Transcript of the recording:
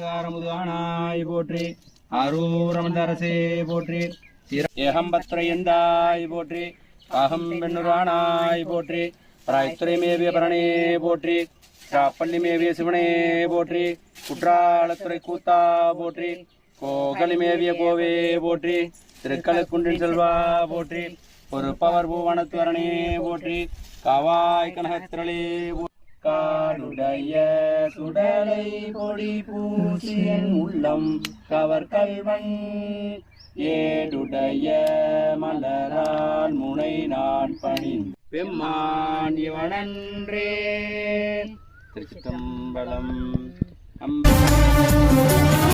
ஆரமுதானாய் போற்றி. அரூரமந்தரசே போற்றி. ஏகம்பத்ரையந்தாய் போற்றி. அகம் வெண்ணுருவானாய் போற்றி. பிராய்த்துறை மேவிய பரணே போற்றி. காப்பள்ளி மேவிய சிவனே போற்றி. குற்றாலத்துறை கூத்தா போற்றி. கோகலி மேவிய கோவே போற்றி. திருக்கலக்குன்றின் செல்வா போற்றி. ஒரு பவர் பூவனத்துவரணே போற்றி. கவாய் கனகத்திரளே காடுடைய சுடலை பொடி பூசியன் உள்ளம் கவர் கல்வன் ஏடுடைய மலரால் முனை நான் பணிந்து. பெம்மான் இவனன்றே. திருச்சிதம்பலம் அம்ப